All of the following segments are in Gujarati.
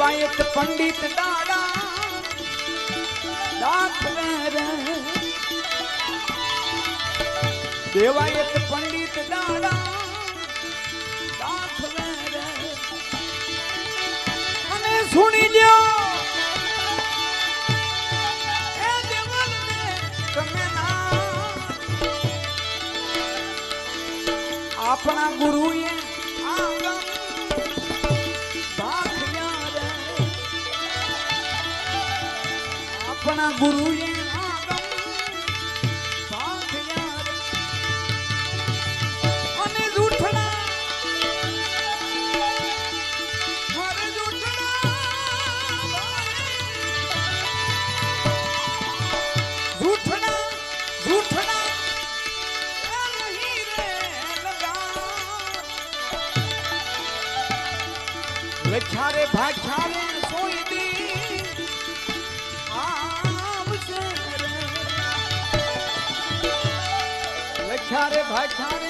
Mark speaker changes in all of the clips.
Speaker 1: કવાયત પંડિત દાડા દેવાયત પંડિત દાડા અને સુણી લ્યો. આપણા ગુરુએ na guruinha राधा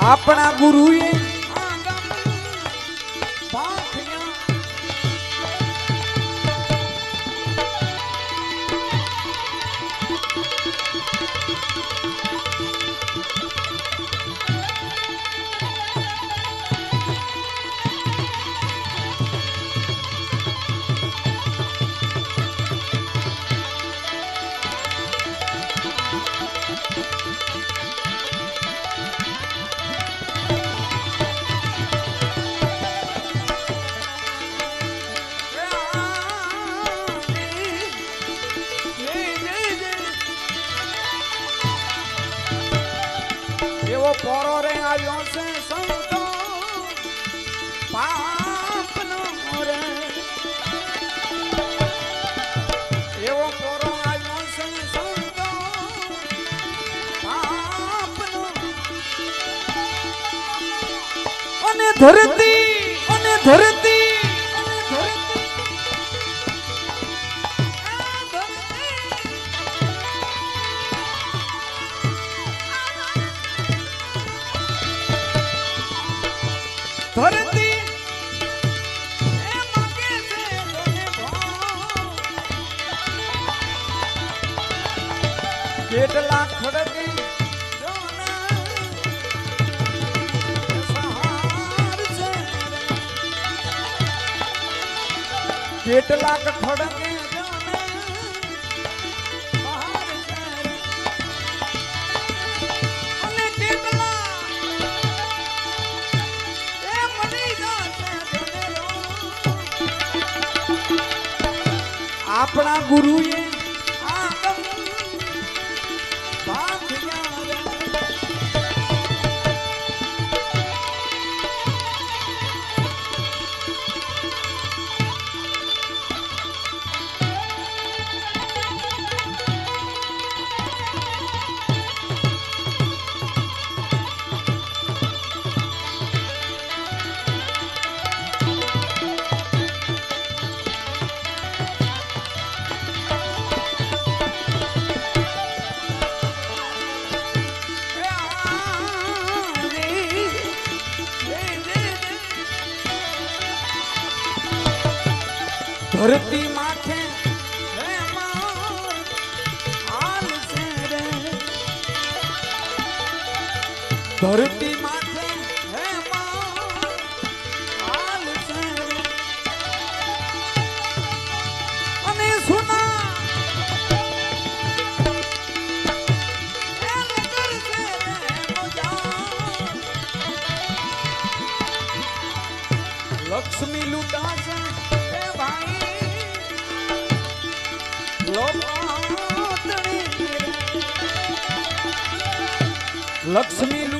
Speaker 1: આપણા ગુરુએ અને ધરતી અને ધરતી કેટલાક ખડકે આપણા ગુરુએ ધરતી માથે ધરતી લક્ષ્મી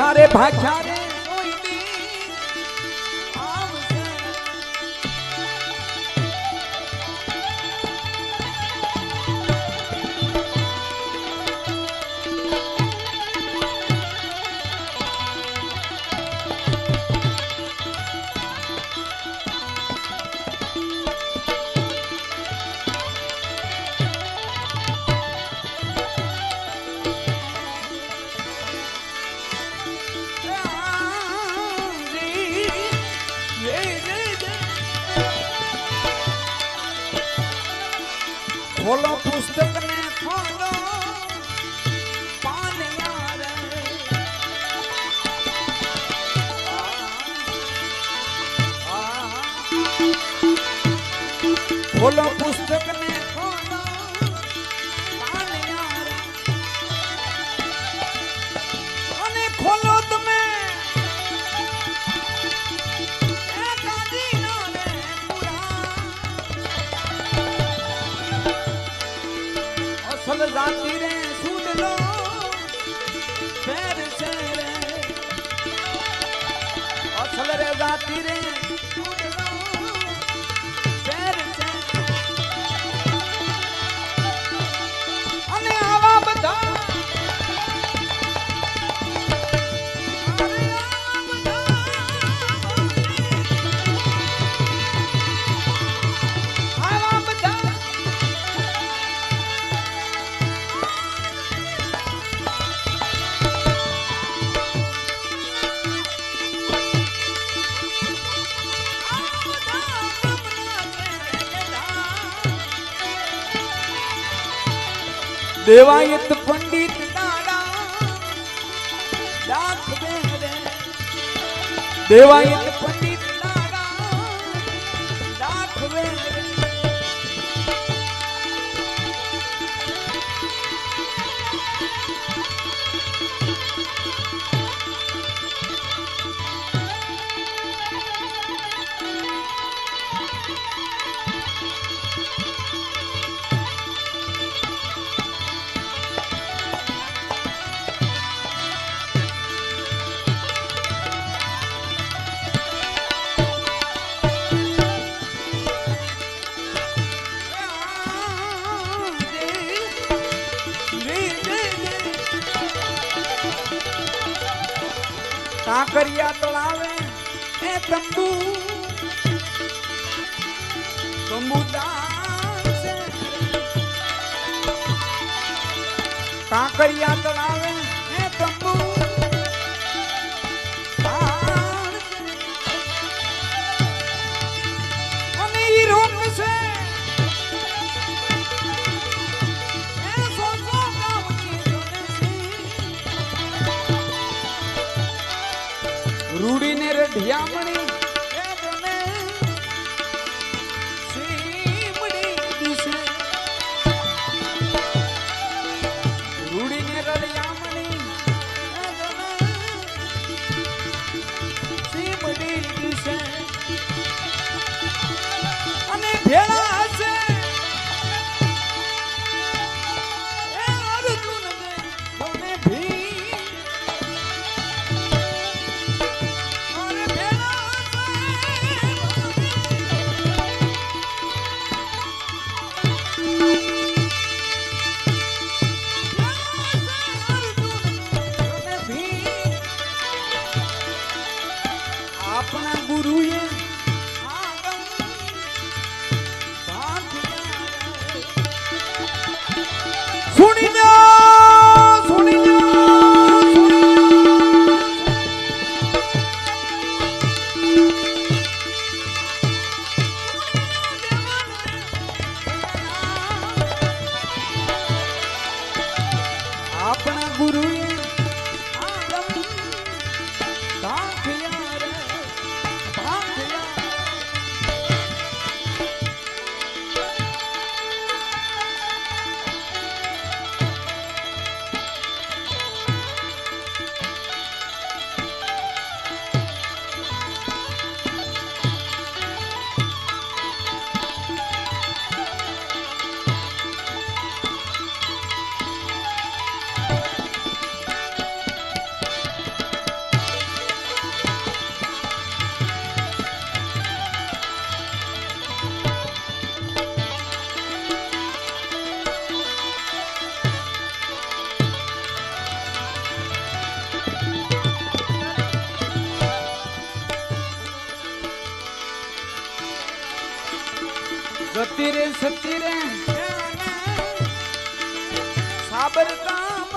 Speaker 1: ભાગ્યા રે ભાગ્યા બોલો પુસ્તક દેવાયત પંડિત દેવાયત કાંકરિયા તળાવે એ તંબુ. તંબુ કાંકરિયા તળાવે રૂડીને સુણી જતી રે સતી રે સાબર કામ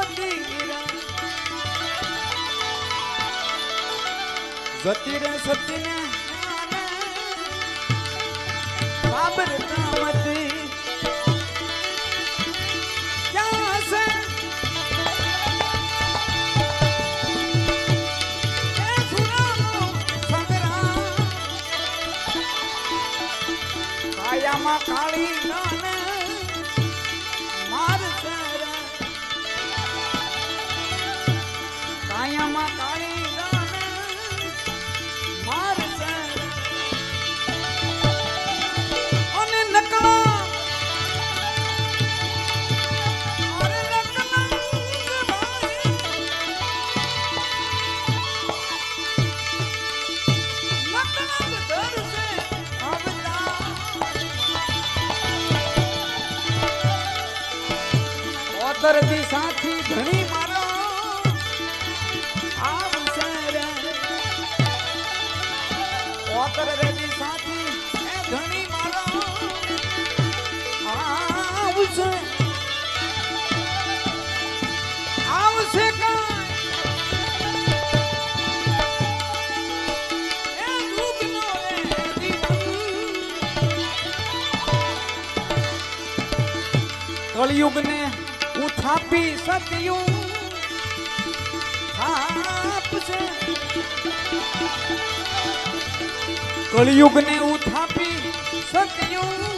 Speaker 1: જતી રે સતી ને સાબરકા મંદિર kali ઓતર સાથી ધણી મારો. આવશે રે ઓતર રે સાથી એ ધણી મારો. આવશે. આવશે કા એ દુઃખનો ઉથાપી સતયુગ થાપશે કળિયુગને ઉથાપી સતયુગ